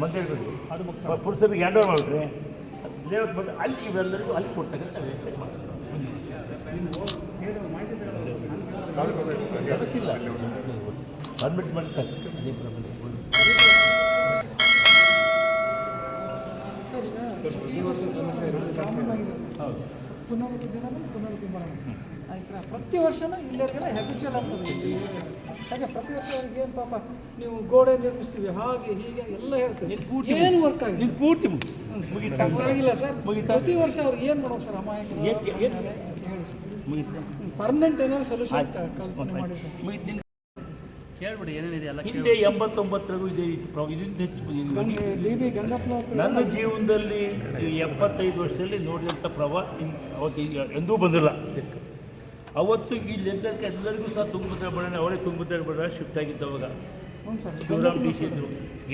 ಮಂದಿರ ಪುರಸಭೆಗೆ hand layout ಬಂದು ಅಲ್ಲಿ ಇವೆಲ್ಲರಿಗೂ ಅಲ್ಲಿ ಕೊಡ್ತಕ್ಕಂಥ ವ್ಯವಸ್ಥೆ ಮಾಡ್ತಾರೆ ಸಮಸ್ಯೆ ಸರ್ ಅದೇ ಪುನರುದ್ಧಾರ ಆಯ್ತಾ ಪ್ರತಿ ವರ್ಷನೂ ಇಲ್ಲರಿಗೆಲ್ಲ ಹ್ಯಾಬಿಚುವಲ್ ಆಗ್ತದೆ ಯಾಕೆ ಪ್ರತಿ ವರ್ಷ ಅವ್ರಿಗೆ ಏನು ಪಾಪ ನೀವು ಗೋಡೆ ನಿರ್ಮಿಸ್ತೀವಿ ಹಾಗೆ ಹೀಗೆ ಎಲ್ಲ ಹೇಳ್ತೀವಿ. ನೀನು ಏನು ವರ್ಕ್ ಆಗಿ ನಿಮ್ಗೆ ಪೂರ್ತಿ ಮುಗಿ ಮುಗಿತಾ? ಆಗಿಲ್ಲ ಸರ್. ಮುಗೀತಾ? ಪ್ರತಿ ವರ್ಷ ಅವ್ರಿಗೆ ಏನು ಮಾಡೋದು ಸರ್? ಏನ್- ಪರ್ಮನೆಂಟ್ ಏನಾದ್ರು ಸೊಲ್ಯೂಷನ್ ಕಲ್ಪನೆ ಮಾಡಿ ಸರ್. ಮುಗಿತು ಏನೇನಿದೆ ಎಲ್ಲ ಹಿಂದೆ ಎಂಬತ್ತೊಂಬತ್ತರಗೂ ಇದೇ ರೀತಿ ಪ್ರಾಬ್ಲಮ್ ಇದರಿಂದ ಹೆಚ್ಚು ಬಂದಿದೆ. ನಮಗೆ ಡಿ ಬಿ ಗಂಗಪ್ಪನ ಹತ್ರ ನನ್ನ ಜೀವನದಲ್ಲಿ ಈ ಎಪ್ಪತ್ತೈದು ವರ್ಷದಲ್ಲಿ ನೋಡಿದಂಥ ಪ್ರವಾಹ ಇನ್ ಅವತ್ತು ಈಗ ಎಂದೂ ಬಂದಿಲ್ಲ. ಅವತ್ತು ಈ ಲೆಕ್ಕ ಎಲ್ಲರಿಗೂ ಸಹ ತುಂಗಭದ್ರಾ ಬಣ್ಣ ಅವರೇ ತುಂಗಭದ್ರಾ ಬಣ್ಣ ಶಿಫ್ಟ್ ಆಗಿತ್ತು ಅವಾಗ ಹ್ಞೂ ಸರ್. ಶಿವರಾಮ್ ಡಿ ಸಿ ಇದ್ರು.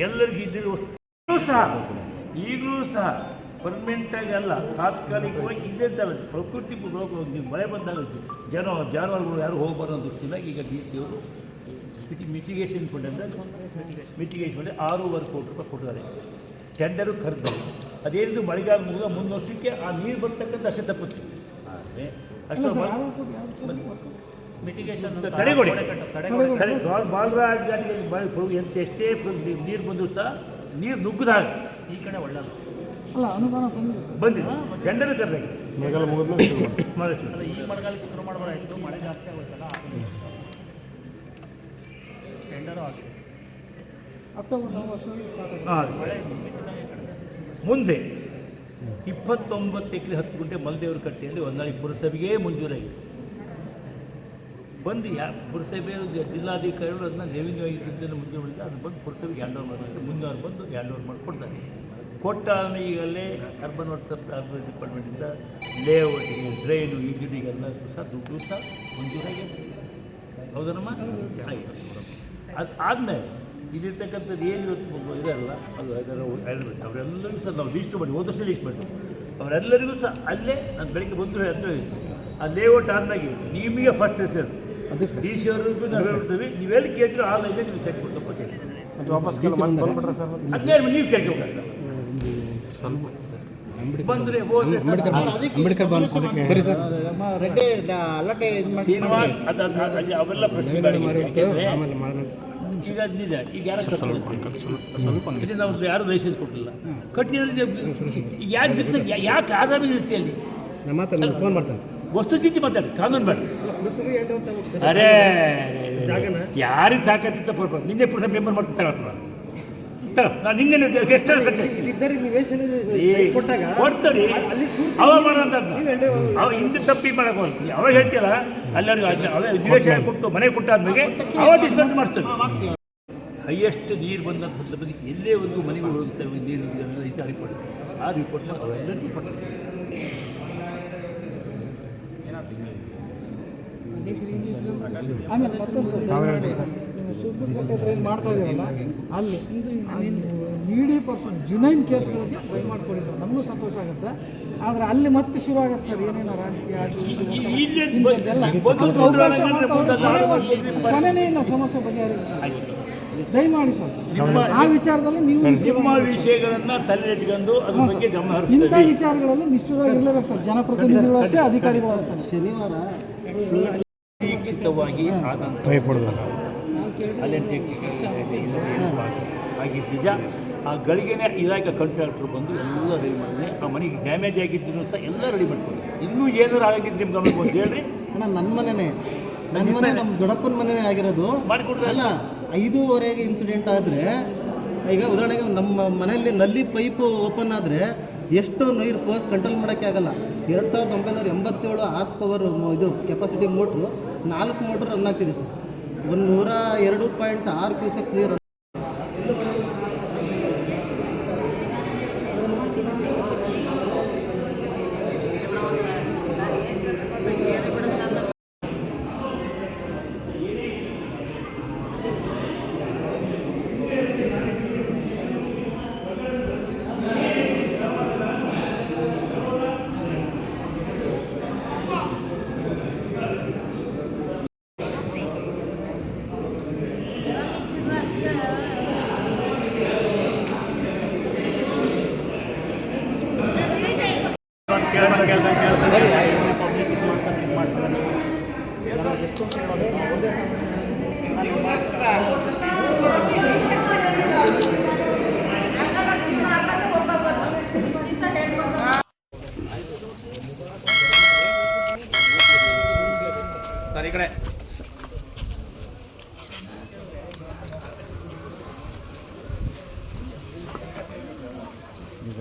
ಎಲ್ಲರಿಗೂ ಇದ್ದಿರೋ ಈಗಲೂ ಸಹ. ಈಗಲೂ ಸಹ ಪರ್ಮನೆಂಟಾಗಿ ಅಲ್ಲ ತಾತ್ಕಾಲಿಕವಾಗಿ ಇದೇ ಥರ ಪ್ರಕೃತಿ ನೀವು ಮಳೆ ಬಂದಾಗ ಜನ ಜಾನುವಾರುಗಳು ಯಾರು ಹೋಗಬಾರ್ದು ಅಂತ ದೃಷ್ಟಿನಾಗಿ ಈಗ ಡಿ ಸಿ ಅವರು ಮಿಟಿ ಮಿಟಿಗೇಷನ್ ಕೊಟ್ಟಿದ್ದ ಮಿಟಿಗೇಷನ್ ಮಾಡಿ ಆರೂವರೆ ಕೋಟಿ ರೂಪಾಯಿ ಕೊಟ್ಟಿದ್ದಾರೆ. ಟೆಂಡರು ಕರೆದು ಅದೇನಿದು ಮಳೆಗಾಲ ಮುಗಿದ ಮುಂದೆ ವರ್ಷಕ್ಕೆ ಆ ನೀರು ಬರ್ತಕ್ಕಂಥ ಅಷ್ಟೇ ತಪ್ಪುತ್ತೆ ಆದರೆ ಮಿಟಿಗೇಷನ್ ತಡೆಗೋಡೆ ಬಾಲರಾಜ್ ಘಾಟಿಗೆ ಬಾಯಿ ಪುಳು ಎಂತ ಎಷ್ಟೇ ನೀರು- ಬಂದು ಬಂದರೂ ಸಹ ನೀರು ನುಗ್ಗದಾಗ ಈ ಕಡೆ ಒಳ್ಳೇದು. ಅಲ್ಲ ಅನುದಾನ ಬಂದಿದೆ. ಬಂದಿದೆ. ಟೆಂಡರ್ ಕರೆದಾಗಿ ಅಲ್ಲ ಈ ಮಳೆಗಾಲಕ್ಕೆ ಶುರು ಮಾಡಬಾರಾಯ್ತು ಮಳೆ ಜಾಸ್ತಿ ಟೆಂಡರು ಆಗ್ತದೆ ಅಕ್ಟೋಬರ್ ಮುಂದೆ. ಇಪ್ಪತ್ತೊಂಬತ್ತು ಎಕರೆ ಹತ್ತು ಗುಂಟೆ ಮಲ್ದೇವ್ರ ಕಟ್ಟೆಯಲ್ಲಿ ಹೊನ್ನಾಳಿ ಪುರಸಭೆಗೆ ಮಂಜೂರಾಗಿದೆ. ಬಂದು ಯಾ ಪುರಸಭೆ ಜಿಲ್ಲಾಧಿಕಾರಿಗಳು ಅದನ್ನ ರೆವಿನ್ಯೂ ಆಗಿದ್ದನ್ನು ಮಂಜೂರು ಮಾಡಿದ್ರೆ ಅದು ಬಂದು ಪುರಸಭೆಗೆ ಹ್ಯಾಂಡ್ ಓವರ್ ಮಾಡಿದ್ರೆ ಅವ್ರು ಬಂದು ಹ್ಯಾಂಡ್ ಓವರ್ ಮಾಡಿಕೊಡ್ತಾರೆ ಕೊಟ್ಟ ಆದ್ಮೇಲೆ ಈಗಲೇ ಅರ್ಬನ್ ವಾಟ್ಸಪ್ ಅರ್ಬನ್ ಡಿಪಾರ್ಟ್ಮೆಂಟಿಂದ ಲೇಔಟ್ಗೆ ಡ್ರೈನು ಎಲ್ಲ ಸಹ ದುಡ್ಡು ಸಹ ಮಂಜೂರಾಗಿದೆ. ಹೌದನಮ್ಮ? ಆಗಿದೆ. ಅದು ಆದಮೇಲೆ ಇದಿರ್ತಕ್ಕಂಥದ್ದು ಏನು ಇವತ್ತು ಇದಲ್ಲ ಅದು ಅದರ ಹೇಳಬೇಕು ಅವರೆಲ್ಲರಿಗೂ ಸಹ ನಾವು ಲೀಸ್ಟ್ ಮಾಡಿ ಹೋದಷ್ಟು ಲೀಸ್ಟ್ ಮಾಡಿ ಅವರೆಲ್ಲರಿಗೂ ಸಹ ಅಲ್ಲೇ ನಾನು ಬೆಳಿಗ್ಗೆ ಬಂದು ಅಂತ ಹೇಳಿದ್ದು ಆ ಲೇಔಟ್ ಆದಾಗಿ ನಿಮಗೆ ಫಸ್ಟ್ ರಿಸರ್ಸ್ ಡಿ ಸಿ ಅವ್ರಿಗೂ ನಾವು ಹೇಳ್ತೀವಿ ಎಲ್ಲಿ ಕೇಳಿದ್ರು ಆ ಲೈನೇ ನೀವು ಸೆಟ್ ಕೊಡ್ತಾ ಕೊಡ್ತೀವಿ. ಅದೇ ನೀವು ಬಂದರೆ ಅದು- ಅದು- ಅಲ್ಲಿ ಅವೆಲ್ಲ ಪ್ರಶ್ನೆ ಈಗ ಅದ್ನಿದ ಈಗ ಯಾರು ಇದು ನಾವು ಯಾರು ಲೈಸೆನ್ಸ್ ಕೊಟ್ಟಿಲ್ಲ. ಕಟ್ಟಿನಲ್ಲಿ ಈಗ ಯಾಕೆ ದಿವಸ ಯಾಕೆ ಆಧಾರ ನಿಲ್ಲಿಸ್ತಿ ಅಲ್ಲಿ ನಮ್ಮ ಮಾತು ನಾನು ಫೋನ್ ಮಾಡ್ತಾನೆ. ವಸ್ತುಸ್ಥಿತಿ ಮಾತಾಡಿ ಕಾನೂನು ಬೇಡ. ಅರೇ ಯಾರಿಗೆ ತಾಕತ್ತಿತ್ತ ಪರ್ಪ ನಿನ್ನೆ ಪುರುಷ ಮೆಂಬರ್ ಮಾಡ್ತೀನಿ ತಗೊಳ್ಳ ತಗೋ ನಾನು ನಿನ್ನೆ ಎಷ್ಟು ಕೊಡ್ತಾರೆ ಅವ ಮಾಡೋಂಥದ್ದು. ಅವ ಹಿಂದೆ ತಪ್ಪಿ ಮಾಡಕ್ಕೆ ಅವ ಹೇಳ್ತಿಯಲ್ಲ ಎಲ್ಲರಿಗೂ ದ್ವೇಷ ನಿವೇಶನ ಕೊಟ್ಟು ಮನೆ ಕೊಟ್ಟಾದ್ಮೇಲೆ ಅವ ಡಿಸ್ಪೆಂಡ್ ಮಾಡ್ತಾರೆ ಹೈಯೆಸ್ಟ್ ನೀರು ಬಂದಂಥ ಸಂದರ್ಭದಲ್ಲಿ ಎಲ್ಲೇವರೆಗೂ ಮನೆಗಳು ಹೋಗುತ್ತೆ ನೀರು ಐತೆ ಆ ರಿಪೋರ್ಟ್ ಆ ರಿಪೋರ್ಟ್ನ ಅವೆಲ್ಲರಿಗೂ ಕೊಡ್ತಾರೆ ಆಮೇಲೆ ಮಾಡ್ತಾ ಇದ್ದೀರಲ್ಲ ಅಲ್ಲಿ ನೀಡಿ ಪರ್ಸನ್ ಜುನೈನ್ ಕೇಸ್ಗಳಿಗೆ ಟ್ರೈ ಮಾಡಿಕೊಡಿ ಸರ್. ನಮಗೂ ಸಂತೋಷ ಆಗುತ್ತೆ. ಆದರೆ ಅಲ್ಲಿ ಮತ್ತೆ ಶುರು ಆಗುತ್ತೆ ಸರ್. ಏನೇನೋ ರಾಜಕೀಯ ಕೊನೆನೇ ಇಲ್ಲ ಸಮಸ್ಯೆ ಬಗೆಹರಿ ಆಯ್ತು. ದಯಮಾಡಿ ಸರ್. ನಿಮ್ಮ ಆ ವಿಚಾರದಲ್ಲಿ ನೀವು ನಿಮ್ಮ ವಿಷಯಗಳನ್ನು ತಲೆಯಿಟ್ಕೊಂಡು ಅದ್ರ ಬಗ್ಗೆ ಗಮನ ಇಂಥ ವಿಚಾರಗಳಲ್ಲಿ ನಿಷ್ಠುರವಾಗಿರ್ಲೇಬೇಕು ಸರ್. ಜನಪ್ರತಿನಿಧಿಗಳು ಅಷ್ಟೇ ಅಧಿಕಾರಿಗಳು ಅಷ್ಟೇ. ಶನಿವಾರ ಆದಂಥ ಅಲ್ಲಿ ಹಾಗೆ ನಿಜ ಆ ಗಳಿಗೆನೇ ಇಲಾಖೆ ಕಂಟ್ರಾಕ್ಟ್ರು ಬಂದು ಎಲ್ಲ ರೆಡಿ ಮಾಡಿದೆ ಆ ಮನೆಗೆ ಡ್ಯಾಮೇಜ್ ಆಗಿದ್ದು ಸಹ ಎಲ್ಲ ರೆಡಿ ಮಾಡ್ಕೊಂಡು ಇನ್ನೂ ಏನಾರು ಆಗಿದ್ದು ನಿಮ್ಗೆ ಗಮನಕ್ಕೆ ಬಂದು ಹೇಳ್ರಿ. ಅಣ್ಣ ನನ್ನ ಮನೆನೇ. ನನ್ನ ಮನೆ ನಮ್ಮ ದೊಡ್ಡಪ್ಪನ ಮನೆನೇ ಆಗಿರೋದು. ಮಾಡಿಕೊಡ್ರೆ. ಅಲ್ಲ ಐದೂವರೆಗೆ ಇನ್ಸಿಡೆಂಟ್ ಆದರೆ ಈಗ ಉದಾಹರಣೆಗೆ ನಮ್ಮ ಮನೆಯಲ್ಲಿ ನಲ್ಲಿ ಪೈಪ್ ಓಪನ್ ಆದರೆ ಎಷ್ಟು ನೀರು ಫೋರ್ಸ್ ಕಂಟ್ರೋಲ್ ಮಾಡೋಕ್ಕೆ ಆಗಲ್ಲ. ಎರಡು ಸಾವಿರದ ಒಂಬೈನೂರ ಎಂಬತ್ತೇಳು ಆರ್ಸ್ ಪವರ್ ಇದು ಕೆಪಾಸಿಟಿ ಮೋಟ್ರು ನಾಲ್ಕು ಮೋಟ್ರ್ ರನ್ ಆಗ್ತಿದೆ ಸರ್. ಒಂದು ನೂರ ಎರಡು ಪಾಯಿಂಟ್ ಆರು ಕ್ಯೂಸೆಕ್ಸ್ ನೀರು Yeah.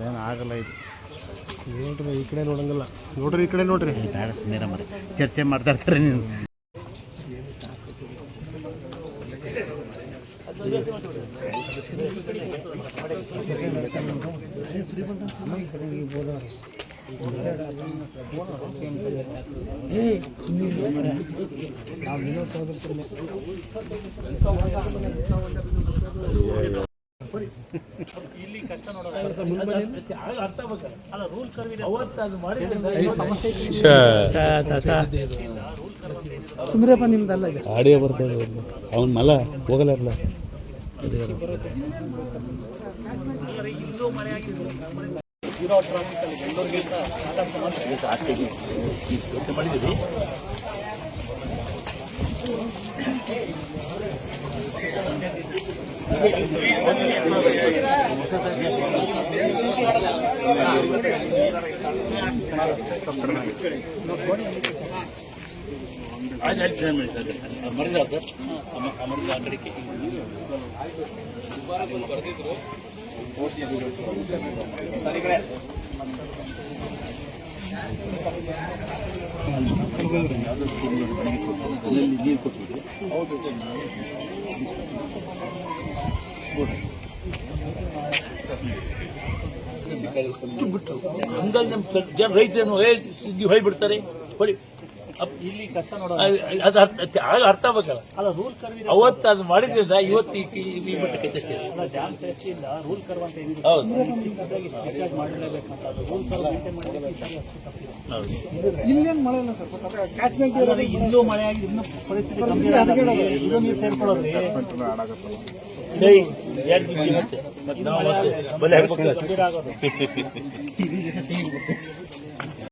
ಇದೇನು ಆಗಲ್ಲ ಇದು. ನೋಡ್ರಿ ಈ ಕಡೆ ನೋಡಂಗಿಲ್ಲ. ನೋಡ್ರಿ ಈ ಕಡೆ ನೋಡ್ರಿ. ಬೇಡ ಸುಮ್ಮನೆ ಮರೆ ಚರ್ಚೆ ಮಾಡ್ತಾ ಇರ್ತಾರೆ ನೀವು ಇಲ್ಲಿ ಕಷ್ಟ ನೋಡೋದು ಅರ್ಥ ಆಗ್ಬೇಕಲ್ಲ ಅಲ್ಲ ರೂಲ್ ಕರ್ವ್ ಇದೆ ಅವತ್ತು ಅದು ಮಾಡಿದ್ರೆ ಸುಮ್ರಪ್ಪ ನಿಮ್ದಲ್ಲ ಇದೆ ಆಡಿಯೋ ಬರ್ತದೆ ಅವ್ನ ಮಲ ಹೋಗಲ್ಲ ಇಲ್ಲೂ ಮಳೆ ಆಗಿದೆ ಜೀರೋ ಟ್ರಾಫಿಕ್ ಅಲ್ಲಿ ಬೆಂಗಳೂರಿಗಿಂತ ಮಾಡಿದ್ದೀವಿ ಆಯ್ತು ಆಯ್ತು ಸರ್ ಮರದ ಸರ್ ಮರಿದ ಆ ಕಡೆಗೆ ನೀರು ಕೊಟ್ಟಿದೆ ಹಂಗಾಗಿ ನಮ್ಮ ಜನ ರೈತರೇನು ನೀವು ಹೇಳ್ಬಿಡ್ತಾರೆ ಅಪ್- ಇಲ್ಲಿ ಕಷ್ಟ ಅದು ಆಗ ಅರ್ಥ ಆಗ್ಬೇಕಲ್ಲ. ಅಲ್ಲ ರೂಲ್ ಕರ್ವ್ ಅವತ್ತು ಅದು ಮಾಡಿದ್ರಿಂದ ಇವತ್ತು ಈ- ಮಟ್ಟ. ಅಲ್ಲ ಡ್ಯಾಮ್ ಸೇಫ್ಟಿ ರೂಲ್ ಕರ್ವ್ ಅಂತ ಹೌದು. ಇಲ್ಲೇನು ಮಳೆ ಇಲ್ಲ ಸರ್? ಕ್ಯಾಚ್ಮೆಂಟ್ ಮಳೆ ಆಗಿ ಇನ್ನೂ ಪರಿಸ್ಥಿತಿ ಸೇರ್ಕೊಳ್ಳೋದ್ರಿ ಜೈ ಎರಡು